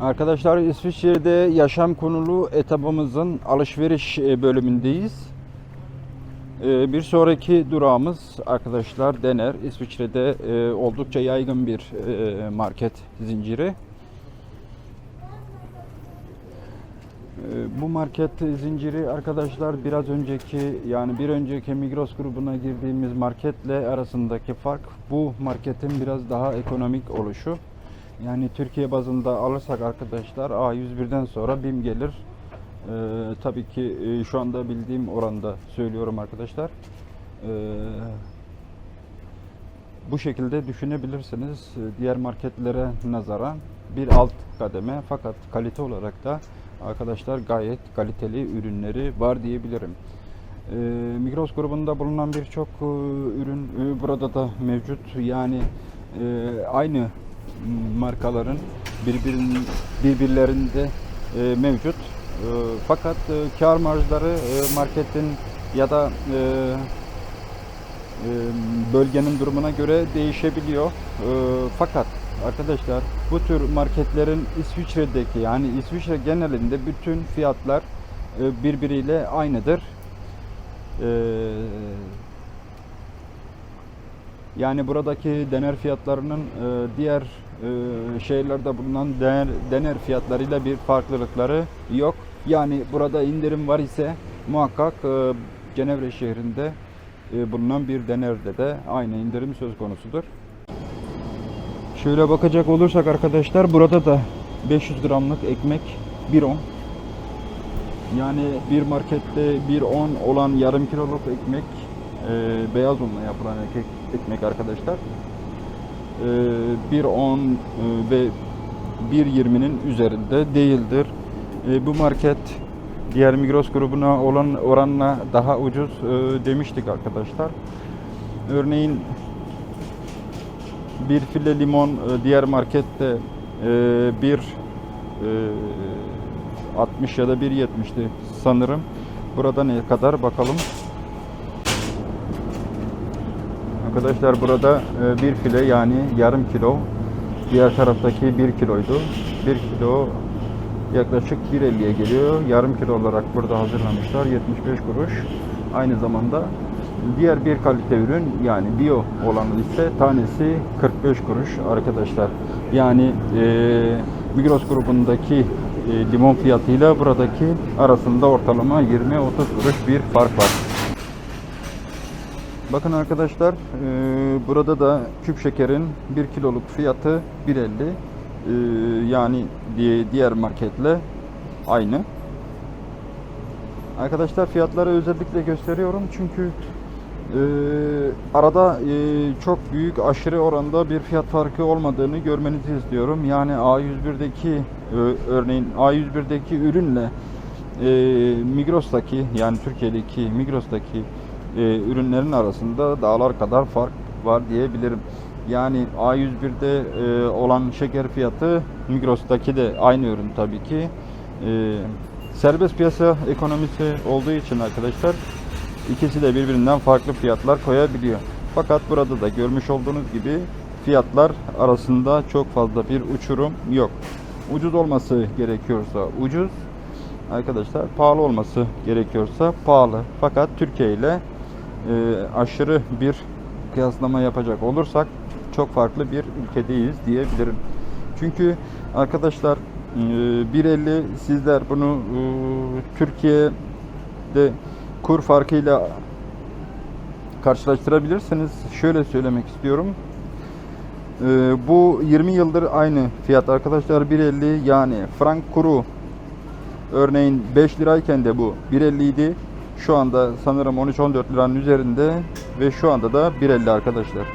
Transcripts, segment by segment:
Arkadaşlar İsviçre'de yaşam konulu etabımızın alışveriş e, bölümündeyiz. E, Bir sonraki durağımız arkadaşlar Dener. İsviçre'de e, oldukça yaygın bir market zinciri. Bu market zinciri arkadaşlar biraz önceki yani bir önceki Migros grubuna girdiğimiz marketle arasındaki fark bu marketin biraz daha ekonomik oluşu. Yani Türkiye bazında alırsak arkadaşlar A101'den sonra BİM gelir. Ee, tabii ki e, şu anda bildiğim oranda söylüyorum arkadaşlar. Ee, bu şekilde düşünebilirsiniz. Ee, Diğer marketlere nazaran bir alt kademe fakat kalite olarak da arkadaşlar gayet kaliteli ürünleri var diyebilirim. Ee, Migros grubunda bulunan birçok e, ürün e, burada da mevcut. Yani e, aynı markaların birbirin, birbirlerinde e, mevcut. E, fakat e, kar marjları e, marketin ya da e, e, bölgenin durumuna göre değişebiliyor. E, fakat arkadaşlar bu tür marketlerin İsviçre'deki yani İsviçre genelinde bütün fiyatlar e, birbiriyle aynıdır. E, yani buradaki dener fiyatlarının e, diğer e, şehirlerde bulunan dener, dener fiyatlarıyla bir farklılıkları yok. Yani burada indirim var ise muhakkak e, Cenevre şehrinde bulunan bir denerde de aynı indirim söz konusudur. Şöyle bakacak olursak arkadaşlar burada da 500 gramlık ekmek 1.10 yani bir markette 1.10 olan yarım kiloluk ekmek e, beyaz unla yapılan ekmek, ekmek arkadaşlar e, 1.10 e, ve 1.20'nin üzerinde değildir. E, bu market diğer Migros grubuna olan oranla daha ucuz e, demiştik arkadaşlar. Örneğin bir file limon e, diğer markette bir e, 60 ya da 1.70'ti sanırım. Burada ne kadar bakalım. Arkadaşlar burada e, bir file yani yarım kilo. Diğer taraftaki 1 kiloydu. 1 kilo yaklaşık 1.50'ye geliyor. Yarım kilo olarak burada hazırlamışlar. 75 kuruş. Aynı zamanda diğer bir kalite ürün yani bio olanı ise tanesi 45 kuruş arkadaşlar. Yani e, Migros grubundaki e, limon fiyatıyla buradaki arasında ortalama 20-30 kuruş bir fark var. Bakın arkadaşlar e, burada da küp şekerin 1 kiloluk fiyatı 1.50 e, yani di- diğer marketle aynı. Arkadaşlar fiyatları özellikle gösteriyorum çünkü e, arada e, çok büyük aşırı oranda bir fiyat farkı olmadığını görmenizi istiyorum. Yani A101'deki e, örneğin A101'deki ürünle e, Migros'taki yani Türkiye'deki Migros'taki e, ürünlerin arasında dağlar kadar fark var diyebilirim. Yani A101'de e, olan şeker fiyatı Migros'taki de aynı ürün tabii ki. E, serbest piyasa ekonomisi olduğu için arkadaşlar ikisi de birbirinden farklı fiyatlar koyabiliyor. Fakat burada da görmüş olduğunuz gibi fiyatlar arasında çok fazla bir uçurum yok. Ucuz olması gerekiyorsa ucuz, arkadaşlar pahalı olması gerekiyorsa pahalı. Fakat Türkiye ile aşırı bir kıyaslama yapacak olursak çok farklı bir ülkedeyiz diyebilirim. Çünkü arkadaşlar e, 1.50 sizler bunu e, Türkiye'de kur farkıyla karşılaştırabilirsiniz. Şöyle söylemek istiyorum. E, bu 20 yıldır aynı fiyat arkadaşlar 1.50 yani frank kuru Örneğin 5 lirayken de bu 1.50 idi. Şu anda sanırım 13-14 liranın üzerinde ve şu anda da 1.50 arkadaşlar.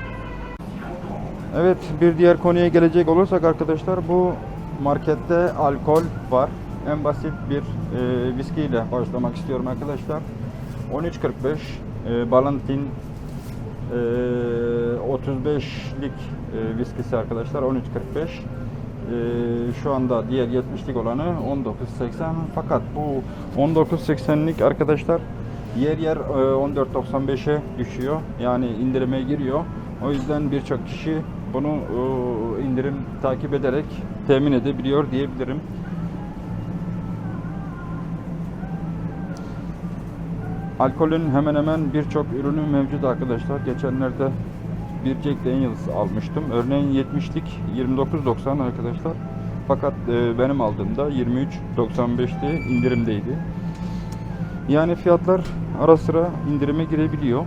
Evet bir diğer konuya gelecek olursak arkadaşlar bu markette alkol var. En basit bir e, viski ile başlamak istiyorum arkadaşlar. 13.45 e, Balantin e, 35'lik e, viskisi arkadaşlar 13.45 Ee, şu anda diğer 70'lik olanı 19.80 fakat bu 19.80'lik arkadaşlar yer yer e, 14.95'e düşüyor yani indirime giriyor o yüzden birçok kişi bunu e, indirim takip ederek temin edebiliyor diyebilirim. Alkolün hemen hemen birçok ürünü mevcut arkadaşlar. Geçenlerde bir Jack Daniels almıştım. Örneğin 70'lik 29.90 arkadaşlar. Fakat e, benim aldığımda 23.95'ti indirimdeydi. Yani fiyatlar ara sıra indirime girebiliyor.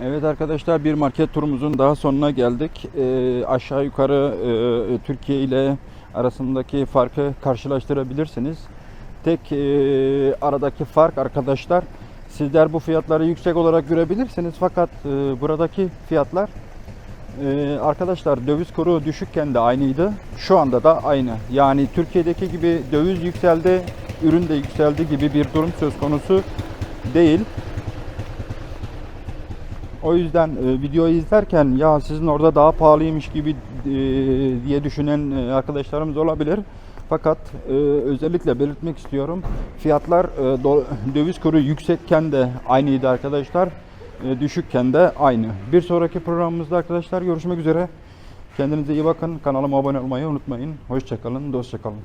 Evet arkadaşlar bir market turumuzun daha sonuna geldik. E, aşağı yukarı e, Türkiye ile arasındaki farkı karşılaştırabilirsiniz. Tek e, aradaki fark arkadaşlar sizler bu fiyatları yüksek olarak görebilirsiniz fakat e, buradaki fiyatlar e, arkadaşlar döviz kuru düşükken de aynıydı. Şu anda da aynı. Yani Türkiye'deki gibi döviz yükseldi, ürün de yükseldi gibi bir durum söz konusu değil. O yüzden e, videoyu izlerken ya sizin orada daha pahalıymış gibi e, diye düşünen e, arkadaşlarımız olabilir. Fakat e, özellikle belirtmek istiyorum. Fiyatlar e, do- döviz kuru yüksekken de aynıydı arkadaşlar. E, düşükken de aynı. Bir sonraki programımızda arkadaşlar görüşmek üzere. Kendinize iyi bakın. Kanalıma abone olmayı unutmayın. Hoşçakalın, dostça kalın.